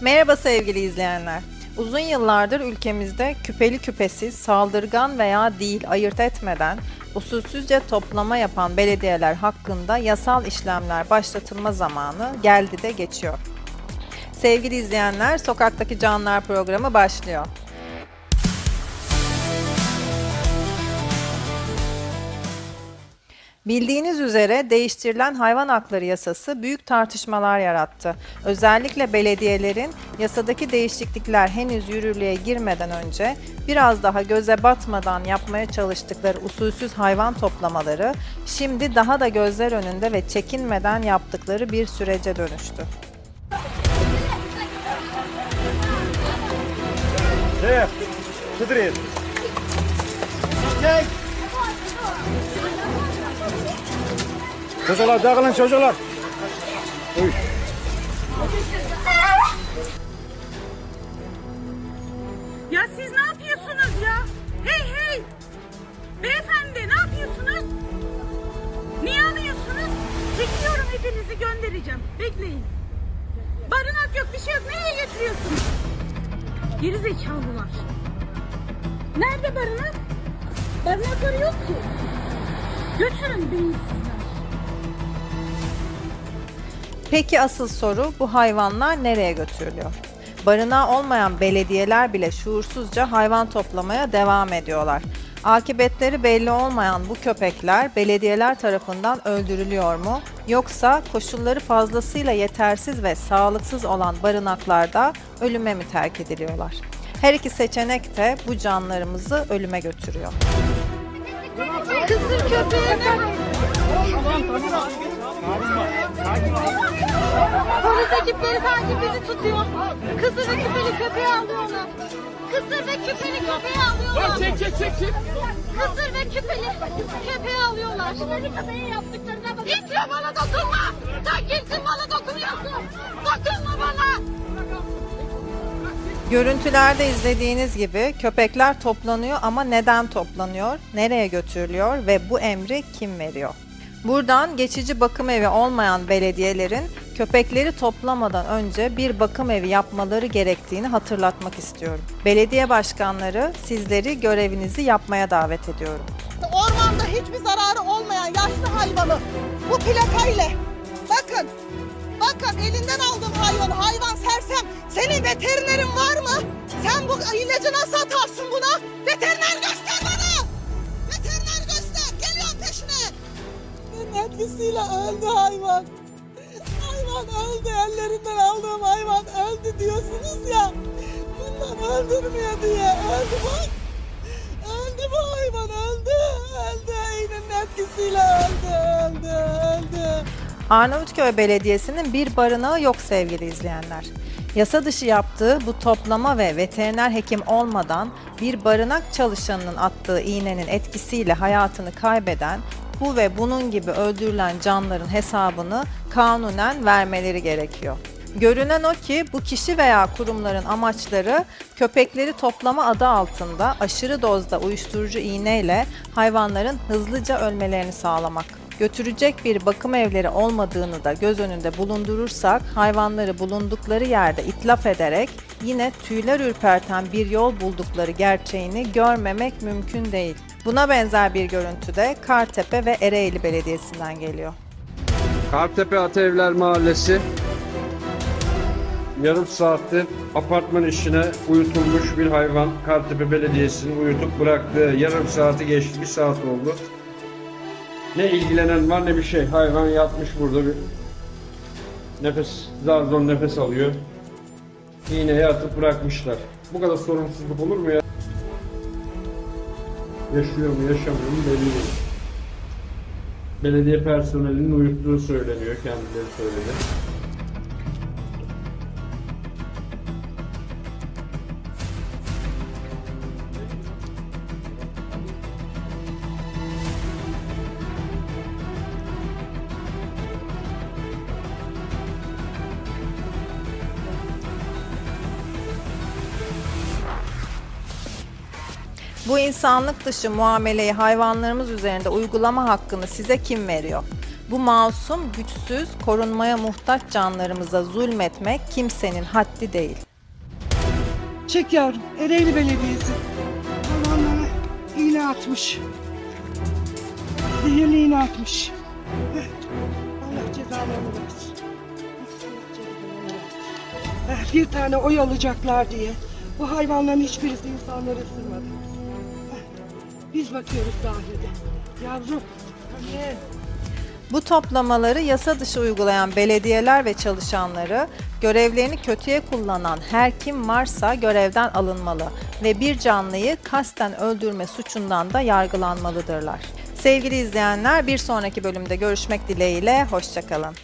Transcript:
Merhaba sevgili izleyenler. Uzun yıllardır ülkemizde küpeli küpesiz, saldırgan veya değil ayırt etmeden usulsüzce toplama yapan belediyeler hakkında yasal işlemler başlatılma zamanı geldi de geçiyor. Sevgili izleyenler, Sokaktaki Canlar programı başlıyor. Bildiğiniz üzere değiştirilen hayvan hakları yasası büyük tartışmalar yarattı. Özellikle belediyelerin yasadaki değişiklikler henüz yürürlüğe girmeden önce biraz daha göze batmadan yapmaya çalıştıkları usulsüz hayvan toplamaları şimdi daha da gözler önünde ve çekinmeden yaptıkları bir sürece dönüştü. Şef, Kıdırız. Çocuklar dağılın çocuklar. Uy. Ya siz ne yapıyorsunuz ya? Hey hey! Beyefendi ne yapıyorsunuz? Niye alıyorsunuz? Çekiyorum hepinizi göndereceğim. Bekleyin. Barınak yok bir şey yok. Nereye getiriyorsunuz? Geri zekalılar. Nerede barınak? Barınakları yok ki. Götürün beyinsizler. Peki asıl soru bu hayvanlar nereye götürülüyor? Barınağı olmayan belediyeler bile şuursuzca hayvan toplamaya devam ediyorlar. Akıbetleri belli olmayan bu köpekler belediyeler tarafından öldürülüyor mu? Yoksa koşulları fazlasıyla yetersiz ve sağlıksız olan barınaklarda ölüme mi terk ediliyorlar? Her iki seçenek de bu canlarımızı ölüme götürüyor. Kısır köpeğine Polis ekipleri sanki bizi tutuyor. Kısır ve küpeli köpeği alıyorlar. Kısır ve küpeli köpeği alıyorlar. Çek çek çek çek. Kısır ve küpeli köpeği alıyorlar. Küpeli köpeği yaptıklarına bak. Ya bana dokunma. Sen kimsin bana dokunuyorsun. Dokunma bana. Görüntülerde izlediğiniz gibi köpekler toplanıyor ama neden toplanıyor, nereye götürülüyor ve bu emri kim veriyor? Buradan geçici bakım evi olmayan belediyelerin köpekleri toplamadan önce bir bakım evi yapmaları gerektiğini hatırlatmak istiyorum. Belediye başkanları sizleri görevinizi yapmaya davet ediyorum. Ormanda hiçbir zararı olmayan yaşlı hayvanı bu plakayla bakın bakın elinden aldığım hayvan hayvan sersem senin veterinerin var mı? Sen bu ilacı nasıl atarsın buna? Veteriner göster! Bunun etkisiyle öldü hayvan. Hayvan öldü ellerinden aldığım hayvan öldü diyorsunuz ya. Bundan öldürmüyor diye öldü bak. Öldü bu hayvan öldü. Öldü. İğnenin etkisiyle öldü. Öldü. Öldü. Arnavutköy Belediyesi'nin bir barınağı yok sevgili izleyenler. Yasa dışı yaptığı bu toplama ve veteriner hekim olmadan bir barınak çalışanının attığı iğnenin etkisiyle hayatını kaybeden bu ve bunun gibi öldürülen canların hesabını kanunen vermeleri gerekiyor. Görünen o ki bu kişi veya kurumların amaçları köpekleri toplama adı altında aşırı dozda uyuşturucu iğneyle hayvanların hızlıca ölmelerini sağlamak. Götürecek bir bakım evleri olmadığını da göz önünde bulundurursak hayvanları bulundukları yerde itlaf ederek yine tüyler ürperten bir yol buldukları gerçeğini görmemek mümkün değil. Buna benzer bir görüntü de Kartepe ve Ereğli Belediyesi'nden geliyor. Kartepe Atevler Mahallesi yarım saattir apartman işine uyutulmuş bir hayvan Kartepe Belediyesi'nin uyutup bıraktığı yarım saati geçti bir saat oldu. Ne ilgilenen var ne bir şey. Hayvan yatmış burada bir nefes zar zor nefes alıyor. İğneye atıp bırakmışlar. Bu kadar sorumsuzluk olur mu ya? Yaşıyor mu yaşamıyor mu belli değil. Belediye personelinin uyuttuğu söyleniyor, kendileri söyledi. Bu insanlık dışı muameleyi hayvanlarımız üzerinde uygulama hakkını size kim veriyor? Bu masum, güçsüz, korunmaya muhtaç canlarımıza zulmetmek kimsenin haddi değil. Çek yavrum. Ereğli Belediyesi. Hayvanlara iğne atmış. Zehirli iğne atmış. Allah cezalarını versin. Bir tane oy alacaklar diye. Bu hayvanların hiçbirisi insanları ısırmadı. Biz bakıyoruz sahilde. Yavrum. Anne. Bu toplamaları yasa dışı uygulayan belediyeler ve çalışanları görevlerini kötüye kullanan her kim varsa görevden alınmalı ve bir canlıyı kasten öldürme suçundan da yargılanmalıdırlar. Sevgili izleyenler bir sonraki bölümde görüşmek dileğiyle hoşçakalın.